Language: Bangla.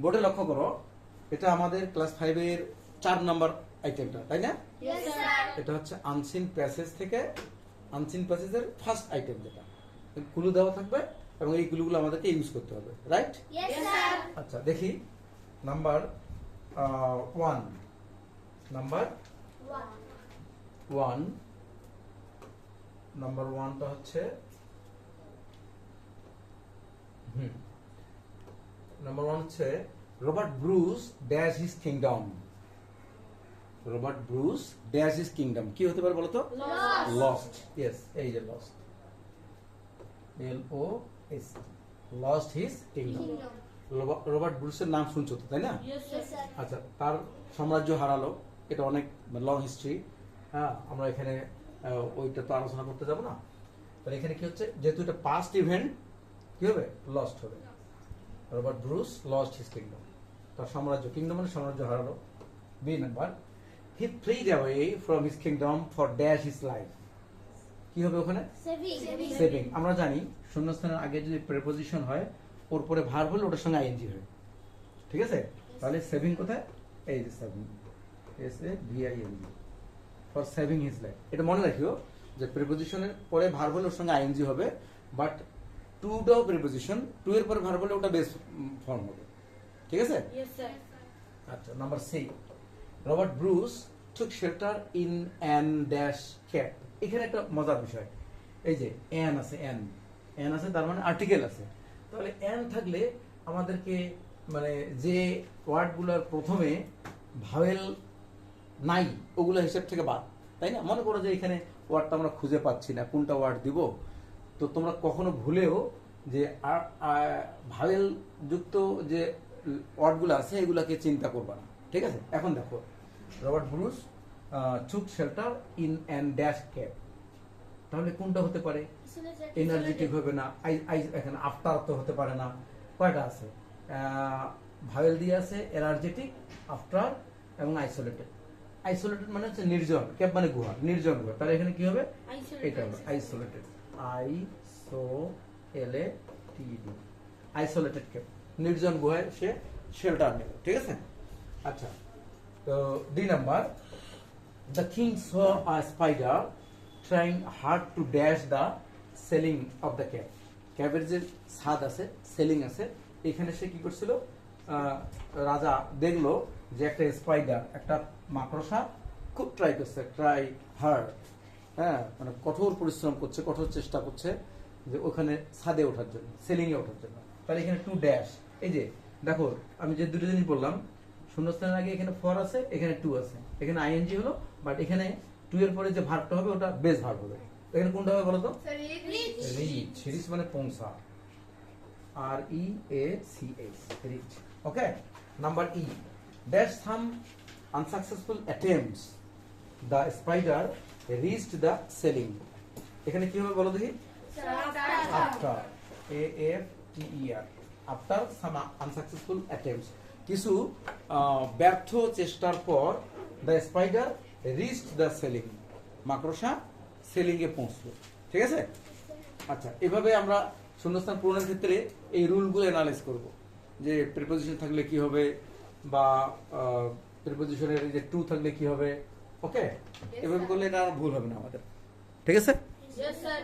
বোর্ডে লক্ষ্য করো এটা আমাদের ক্লাস ফাইভের চার নাম্বার আইটেমটা তাই না? এটা হচ্ছে আনসিন প্যাসেজ থেকে আনসিন প্যাসেজের ফার্স্ট আইটেম যেটা। ক্লু দেওয়া থাকবে এবং এই ক্লুগুলো আমাদেরকে ইউজ করতে হবে রাইট আচ্ছা দেখি number one number one number ওয়ানটা হচ্ছে হুম নাম্বার ওয়ান হচ্ছে Robert Bruce dash his kingdom Robert Bruce dash his kingdom কি হতে পারে বলতো? Lost. লস্ট ইয়েস এই যে lost L O S lost his kingdom. Robert ব্রুসের নাম শুনছো তো তাই না? আচ্ছা তার সাম্রাজ্য হারালো। এটা অনেক লং হিস্ট্রি হ্যাঁ আমরা এখানে ওইটা তো আলোচনা করতে যাব না। তাহলে এখানে কি হচ্ছে? যেহেতু এটা পাস্ট ইভেন্ট কি হবে? লস্ট হবে। Robert Bruce lost his kingdom তার সাম্রাজ্য কিংডম মানে সাম্রাজ্য হারালো। B number he freed away from his kingdom for dash his life কি হবে ওখানে? সেভিং আমরা জানি শূন্যস্থানের আগে যদি প্রেপোজিশন হয় ওর পরে ভার হলে ওটার সঙ্গে আইএনজি হয়। ঠিক আছে? তাহলে সেভিং কোথায়? এই যে saving S A V I N G for saving his life এটা মনে রাখিও যে প্রেপোজিশনের পরে ভার হলে ওর সঙ্গে আইএনজি হবে বাট টুটাও প্রেপোজিশন টু এর পরে ভার হলে ওটা বেস ফর্ম হবে। ঠিক আছে. আচ্ছা number C Robert Bruce took shelter in an dash cave এখানে একটা মজার বিষয়। এই যে অ্যান আছে অ্যান অ্যান আছে তার মানে আর্টিকেল আছে। তাহলে অ্যান থাকলে আমাদেরকে মানে যে ওয়ার্ডগুলোর প্রথমে ভাওয়েল নাই ওগুলো হিসেব থেকে বাদ। তাই না? মনে করো যে এখানে ওয়ার্ডটা আমরা খুঁজে পাচ্ছি না কোনটা ওয়ার্ড দিব? তো তোমরা কখনো ভুলেও যে ভাওয়েল যুক্ত যে ওয়ার্ডগুলো আছে এগুলাকে চিন্তা করবা না। ঠিক আছে? এখন দেখো Robert Bruce took shelter in an dash cave তাহলে কোনটা হতে পারে? এনার্জেটিক হবে না। আই আই এখানে আফটার তো হতে পারে না। কয়টা আছে? ভাওয়েল দিয়ে আছে এনার্জেটিক আফটার এবং আইসোলেটেড আইসোলেটেড মানে হচ্ছে নির্জন ক্যাপ মানে গুহা নির্জন গুহা। তাহলে এখানে কি হবে? এটা হবে isolated I L A T D isolated cave নির্জন গুহায় সে শেল্টার নেবে, ঠিক আছে? আচ্ছা তো দুই number the king saw spider trying hard to dash the ceiling of the cave ক্যাবের যে ছাদ আছে সেলিং আছে, এখানে সে কি করছিল? রাজা দেখল যে একটা স্পাইডার একটা মাকড়সা খুব ট্রাই করছে ট্রাই হার্ড হ্যাঁ মানে কঠোর পরিশ্রম করছে কঠোর চেষ্টা করছে যে ওখানে ছাদে ওঠার জন্য সেলিং এ ওঠার জন্য। তাহলে এখানে টু ড্যাশ এই যে দেখো আমি যে দুটো জিনিস বললাম শূন্যস্থানের আগে এখানে ফর আছে এখানে টু আছে। এখানে আইএনজি হলো বাট এখানে টু এর পরে যে ভার্বটা হবে ওটা বেস ভার্ব হবে। এখানে কোনটা হবে বলো তো? রিচ রিচ মানে পৌঁছা R E A C H reach okay number E dash some unsuccessful attempts the spider reached the ceiling এখানে কি হবে বলো দেখি? After A F T E R after some unsuccessful attempts কিছু ব্যর্থ চেষ্টার পর the spider reached the ceiling মাকড়সা সেলিং এ পৌঁছলো। ঠিক আছে? আচ্ছা এভাবে আমরা শূন্যস্থান পূরণের ক্ষেত্রে এই রুলগুলো অ্যানালাইজ করব। যে প্রিপোজিশন থাকলে কি হবে বা প্রিপোজিশনের যে টু থাকলে কি হবে? ওকে এভাবে করলে এটা আর ভুল হবে না আমাদের ঠিক আছে Yes, sir.